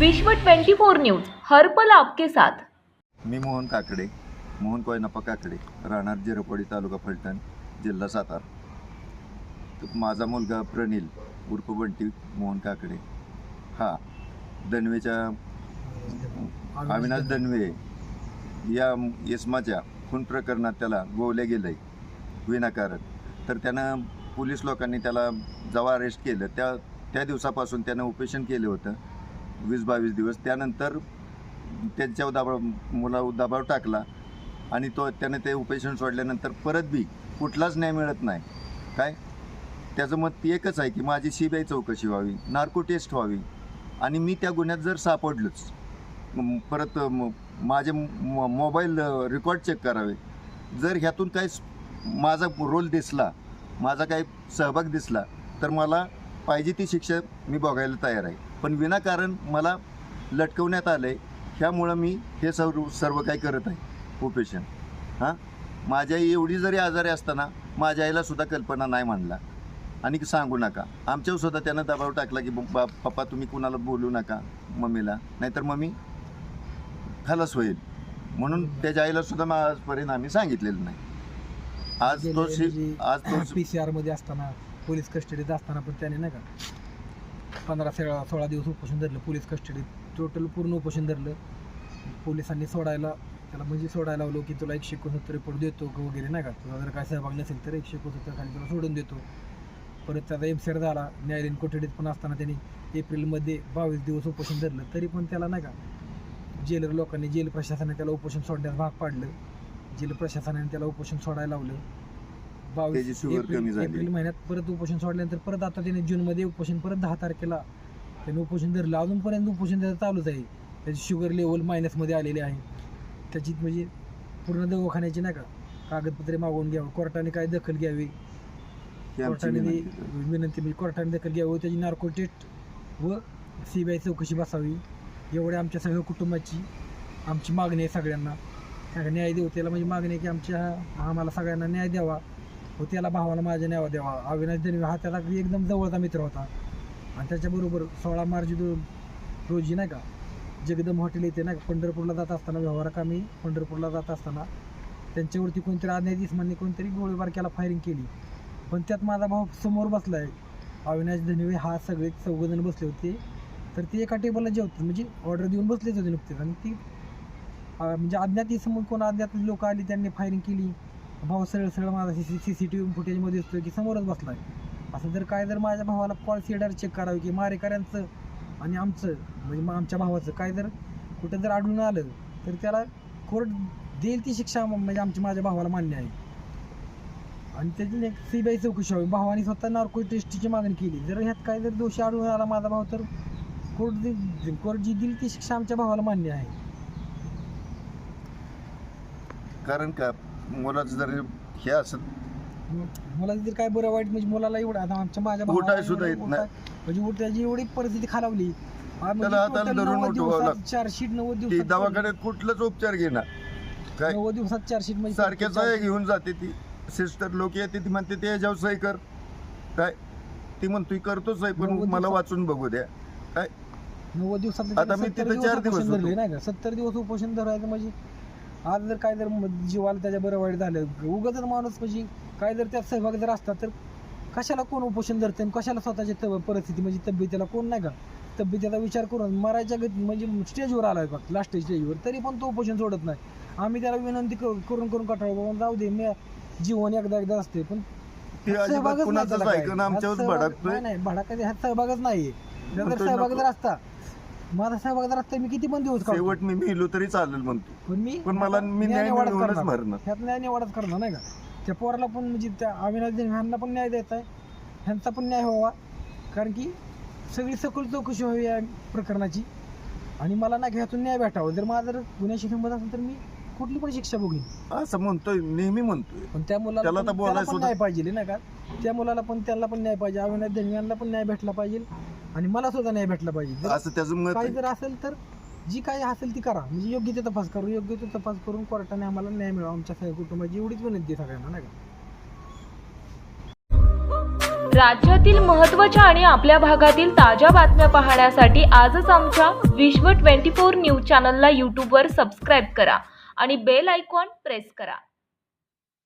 विश्व 24 न्यूज हरपल आपके साथ. मी मोहन काकडे मोहन कोयनाप्पा काकडे राहणार जिरपवाडी तालुका फलटण जिल्हा सातारा. माझा मुलगा प्रणील उर्फ बंटी मोहन काकडे. हा दनवेच्या अविनाश दनवे या यस्माच्या खून प्रकरणात त्याला गोवले गेलं आहे विनाकारण. तर त्यानं पोलीस लोकांनी त्याला जेव्हा अरेस्ट केलं त्या त्या दिवसापासून त्यानं ऑपरेशन केलं होतं. वीस बावीस दिवस. त्यानंतर त्यांच्यावर दाबाव मुलावर दाबाव टाकला. आणि तो त्यानं ते उपेशन सोडल्यानंतर परत बी कुठलाच न्याय मिळत नाही. काय? त्याचं मत एकच आहे की माझी सी बी आय चौकशी व्हावी नार्को टेस्ट व्हावी. आणि मी त्या गुन्ह्यात जर सापडलोच परत माझे म- मोबाईल रेकॉर्ड चेक करावे. जर ह्यातून काही माझा रोल दिसला माझा काही सहभाग दिसला तर मला पाहिजे ती शिक्षा मी बघायला तयार आहे. पण विनाकारण मला लटकवण्यात आलं आहे ह्यामुळं मी हे सर्व सर्व काही करत आहे उपेशन हां? माझ्या आई एवढी जरी आजारी असताना माझ्या आईला सुद्धा कल्पना नाही म्हणला आणि सांगू नका आमच्यावर सुद्धा त्यानं दबाव टाकला की बा पप्पा तुम्ही कुणाला बोलू नका मम्मीला नाहीतर मम्मी खलास होईल. म्हणून त्याच्या आईला सुद्धा मग आजपर्यंत आम्ही सांगितलेलं नाही. आज तो आज तो पी सी आरमध्ये असताना पोलीस कस्टडीत असताना पण त्याने नाही का पंधरा सोळा सोळा दिवस उपोषण धरलं पोलीस कस्टडीत. टोटल पूर्ण उपोषण धरलं. पोलिसांनी सोडायला त्याला म्हणजे सोडायला लावलो की तुला एकशे एकोणसत्तर रिपोर्ट देतो वगैरे नाही का. तुला जर काय सहभाग नसेल तर एकशे एकोणसत्तर खाली तुला सोडून देतो. परत त्याचा एम झाला. न्यायालयीन कोठडीत पण असताना त्यांनी एप्रिलमध्ये बावीस दिवस उपोषण धरलं. तरी पण त्याला नाही का जेलर लोकांनी जेल प्रशासनाने त्याला उपोषण सोडण्यास भाग पाडलं. जेल प्रशासनाने त्याला उपोषण सोडायला लावलं. बावीस एप्रिल कमी झाली. एप्रिल महिन्यात परत उपोषण सोडल्यानंतर परत आता त्याने जूनमध्ये उपोषण परत दहा तारखेला त्याने उपोषण धरलं. अजूनपर्यंत उपोषण त्याचं चालूच आहे. त्याची शुगर लेवल मायनसमध्ये आलेली आहे. त्याची म्हणजे पूर्ण दवाखान्याची नाही का कागदपत्रे मागवून घ्यावं. कोर्टाने काय दखल घ्यावी? ही आमची कोर्टाने विनंती. आहे. विनंती म्हणजे कोर्टाने दखल घ्यावी. त्याची नार्को टेस्ट व सी बी आय चौकशी बसावी. एवढ्या आमच्या सगळ्या कुटुंबाची आमची मागणी आहे सगळ्यांना. न्याय देऊ त्याला म्हणजे मागणी आहे की आमच्या आम्हाला सगळ्यांना न्याय द्यावा. व त्याला भावाला माझ्या न्यावा द्यावा. अविनाश दनवे हा त्याला एकदम जवळचा मित्र होता. आणि त्याच्याबरोबर सोळा मार्च रोजी नाही का जगदम हॉटेल येते नाही का पंढरपूरला जात असताना व्यवहारकामी पंढरपूरला जात असताना त्यांच्यावरती कोणतरी अज्ञात इस्मानने कोणतरी गोळीबार केला फायरिंग केली. पण त्यात माझा भाऊ समोर बसला आहे अविनाश धनवे हा सगळे चौघजण बसले होते. तर ते एका टेबलला जेवतात म्हणजे ऑर्डर देऊन बसलेच होते नुकतेच. आणि ती म्हणजे अज्ञात समोर कोण अज्ञात लोक आली त्यांनी फायरिंग केली. भाऊ सरळ सरळ माझा C C C T V फुटेजमध्ये दिसतोय की समोरच बसलाय. असं जर काय जर माझ्या भावाला कॉल सीडर चेक करावी की मारेकऱ्यांचं आणि आमचं म्हणजे मग आमच्या भावाचं काय जर कुठं जर आढळून आलं तर त्याला कोर्ट देईल ती शिक्षा म्हणजे आमच्या माझ्या भावाला मान्य आहे. आणि त्याची एक सी बी आय चौकशी व्हावी. भावाने स्वतः नार्को टेस्टची मागणी केली. जर ह्यात काय जर दोषी आढळून आला माझा भाव तर कोर्ट दे कोर्ट जी दिली ती शिक्षा आमच्या भावाला मान्य आहे. कारण का? मुलाचं जर हे असं मग मला जर काय बरं वाईट म्हणजे मुलाला एवढं आता आमच्या माझ्या उठाय भावाला सुद्धा एवढं येत नाही. उठाय- म्हणजे उठ त्याची एवढी परिस्थिती खालावली. आ, म्हणजे त्याला हाताला total धरून नव्वद उठवावं दिवसात लागतं. चारशीट नव्वद ती दिवसात दवाखान्यात कुठलंच उपचार घेणार. काय? नव्वद दिवसात चारशीट म्हणजे सारख्याच आहे घेऊन जाते ती. सिस्टर लोक येते ती म्हणते ते याच्यावर सही कर. काय? ती म्हणतोय करतोच आहे पण नव्वद मला दिवसात- वाचून बघू द्या. काय? नव्वद दिवसात आता मी तिथं चार दिवस होतो. नाही का? सत्तर दिवस उपोषण धरायचं म्हणजे आज जर काय जर जीवाला त्याच्या बरं वाईट झालं उगाच माणूस म्हणजे काय जर त्यात सहभाग जर असतात तर कशाला कोण उपोषण धरते आणि कशाला स्वतःची त- परिस्थिती म्हणजे तब्येतीला कोण नाही का? तब्येतीचा विचार करून मरायच्या गती म्हणजे स्टेजवर आलाय फक्त लास्ट स्टेजवर तरी पण तो उपोषण सोडत नाही. आम्ही त्याला विनंती करू- करून करून कटाळ बाबा जाऊ दे मी जीवन एकदा एकदा असते पण सहभागच नाही भडकतोय. नाही, ह्यात सहभागच नाही जर सहभाग. जर असता माझा सहभाग जर असता मी किती पण दिवस काढतो. शेवट मी मिलो तरी चालेल म्हणतो. पण मी पण मला मी न्याय निवाडच मिळवूनच करणार. मरणार. ह्यात न्याय निवाडच करणार नाही का? त्या पोराला पण म्हणजे त्या अविनाश ह्यांना पण न्याय द्यायचा आहे. ह्यांचा पण न्याय व्हावा. कारण की सगळी सखोल चौकशी व्हावी या प्रकरणाची. आणि मला का ह्यातून न्याय भेटावा. जर माझा जर गुन्ह्याशी संबंध असेल तर मी कुठली पण शिक्षा बघीन असं म्हणतोय नेहमी म्हणतोय. पण त्या मुलाला त्याला पण- तर बोलायला त्याला पण सुद्धा- न्याय पाहिजे नाही का? त्या मुलाला पण त्याला पण न्याय पाहिजे. अविनाश देणग्यांना पण न्याय भेटला पाहिजे. आणि मला सुद्धा न्याय भेटला पाहिजे. जर असं त्याचं मत काही आहे. जर असेल तर जी काही असेल ती करा. म्हणजे योग्य ते तपास करू योग्य ते तपास करून कोर्टाने आम्हाला न्याय मिळावा. आमच्या सगळ्या कुटुंबाची एवढीच विनंती आहे सगळ्यांना नाही का? राज्यातील महत्त्वाच्या आणि आपल्या भागातील ताज्या बातम्या पाहण्यासाठी आजच आमच्या विश्व ट्वेंटी फोर न्यूज चॅनलला यूट्यूबवर सबस्क्राईब करा आणि बेल आयकॉन प्रेस करा.